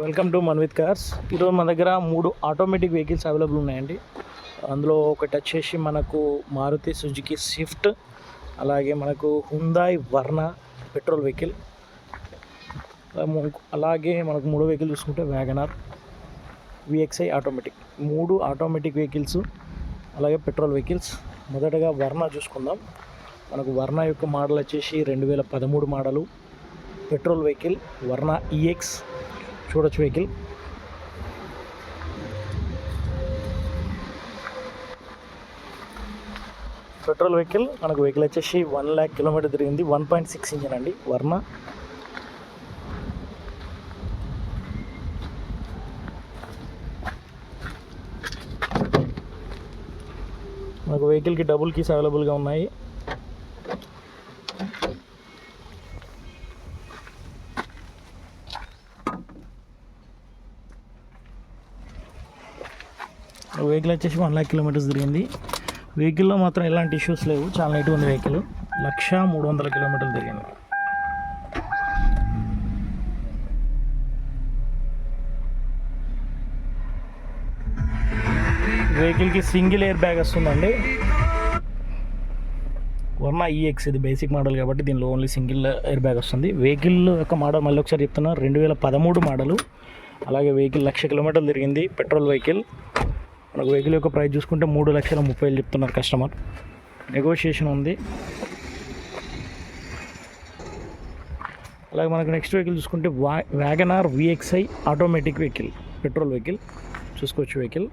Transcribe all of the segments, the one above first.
Welcome to Manvith cars. ఈరోజు మన దగ్గర మూడు ఆటోమేటిక్ వెహికల్స్ అవైలబుల్ ఉన్నాయండి. అందులో ఒకటి వచ్చేసి మనకు మారుతి సుజుకి స్విఫ్ట్ అలాగే మనకు హుందాయ్ వర్ణ పెట్రోల్ వెహికల్ అలాగే మనకు మూడో వెహికల్ చూసుకుంటే వ్యాగనార్ విఎక్స్ఐ ఆటోమేటిక్. మూడు ఆటోమేటిక్ వెహికల్స్ అలాగే పెట్రోల్ వెహికల్స్. మొదటగా వర్ణ చూసుకుందాం. మనకు వర్ణ యొక్క మోడల్ వచ్చేసి రెండు వేల పదమూడు model. Petrol vehicle Verna EX చూడొచ్చు వెహికల్. పెట్రోల్ వెహికల్ మనకు వెహికల్ వచ్చేసి వన్ ల్యాక్ కిలోమీటర్ తిరిగింది. వన్ పాయింట్ సిక్స్ ఇంజన్ అండి వర్ణ మనకు వెహికల్కి డబుల్ కీస్ అవైలబుల్గా ఉన్నాయి. వెహికల్ వచ్చేసి వన్ ల్యాక్ కిలోమీటర్స్ తిరిగింది. వెహికల్లో మాత్రం ఎలాంటి ఇష్యూస్ లేవు. చాలా నీట్గా ఉంది వెహికల్ లక్ష మూడు వందల కిలోమీటర్లు తిరిగింది. వెహికల్కి సింగిల్ ఎయిర్ బ్యాగ్ వస్తుందండి. వర్ణ ఈఎక్స్ ఇది బేసిక్ మోడల్ కాబట్టి దీనిలో ఓన్లీ సింగిల్ ఎయిర్ బ్యాగ్ వస్తుంది. వెహికల్ యొక్క మోడల్ మళ్ళీ ఒకసారి చెప్తున్నా. రెండు వేల పదమూడు మోడలు అలాగే వెహికల్ లక్ష కిలోమీటర్లు తిరిగింది. పెట్రోల్ వెహికల్ మనకు వెహికల్ యొక్క ప్రైస్ చూసుకుంటే మూడు లక్షల ముప్పై వేలు చెప్తున్నారు కస్టమర్. నెగోషియేషన్ ఉంది. అలాగే మనకు నెక్స్ట్ వెహికల్ చూసుకుంటే వా WagonR VXI automatic vehicle petrol vehicle చూసుకోవచ్చు వెహికల్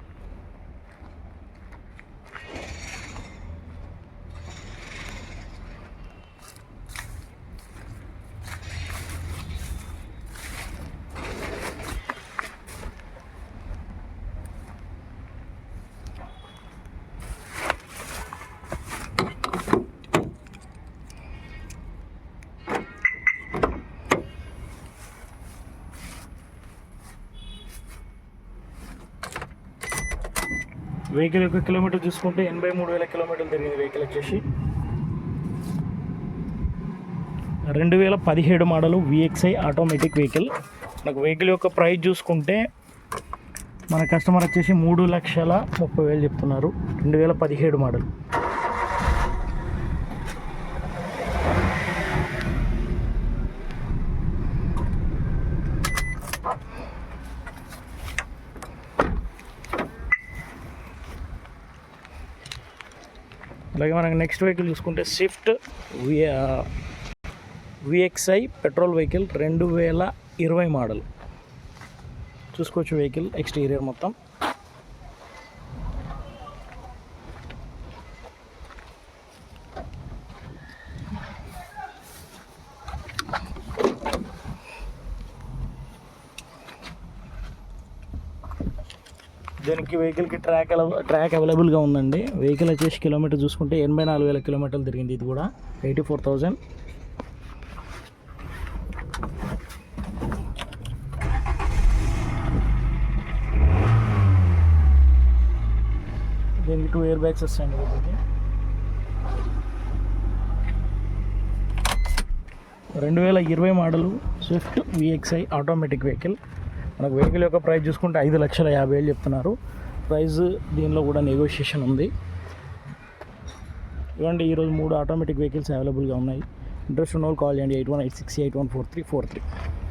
వెహికల్ యొక్క కిలోమీటర్ చూసుకుంటే ఎనభై మూడు వేల కిలోమీటర్లు తిరిగింది వెహికల్ వచ్చేసి. రెండు వేల పదిహేడు మోడలు విఎక్స్ఐ ఆటోమేటిక్ వెహికల్ మనకు వెహికల్ యొక్క ప్రైస్ చూసుకుంటే మన కస్టమర్ వచ్చేసి మూడు లక్షల ముప్పై వేలు చెప్తున్నారు. రెండు వేల పదిహేడు మోడల్. అలాగే మనకి నెక్స్ట్ వెహికల్ చూసుకుంటే Swift V VXI petrol vehicle రెండు వేల ఇరవై మోడల్ చూసుకోవచ్చు వెహికల్ ఎక్స్టీరియర్ మొత్తం. దీనికి వెహికల్కి ట్రాక్ ట్రాక్ అవైలబుల్గా ఉందండి. వెహికల్ వచ్చేసి కిలోమీటర్ చూసుకుంటే ఎనభై నాలుగు వేల కిలోమీటర్లు తిరిగింది ఇది కూడా. Eighty four thousand. దీనికి టూ ఇయర్ బ్యాగ్స్ వస్తాయండి వీటికి. రెండు వేల ఇరవై model Swift VXI automatic vehicle మనకు వెహికల్ యొక్క ప్రైస్ చూసుకుంటే ఐదు లక్షల యాభై వేలు చెప్తున్నారు. ప్రైస్ దీనిలో కూడా నెగోషియేషన్ ఉంది. ఇవ్వండి ఈరోజు మూడు ఆటోమేటిక్ వెహికల్స్ అవైలబుల్గా ఉన్నాయి. ఇంట్రెస్ట్ ఉన్న వాళ్ళు కాల్ చేయండి eight one eight six eight one four three four three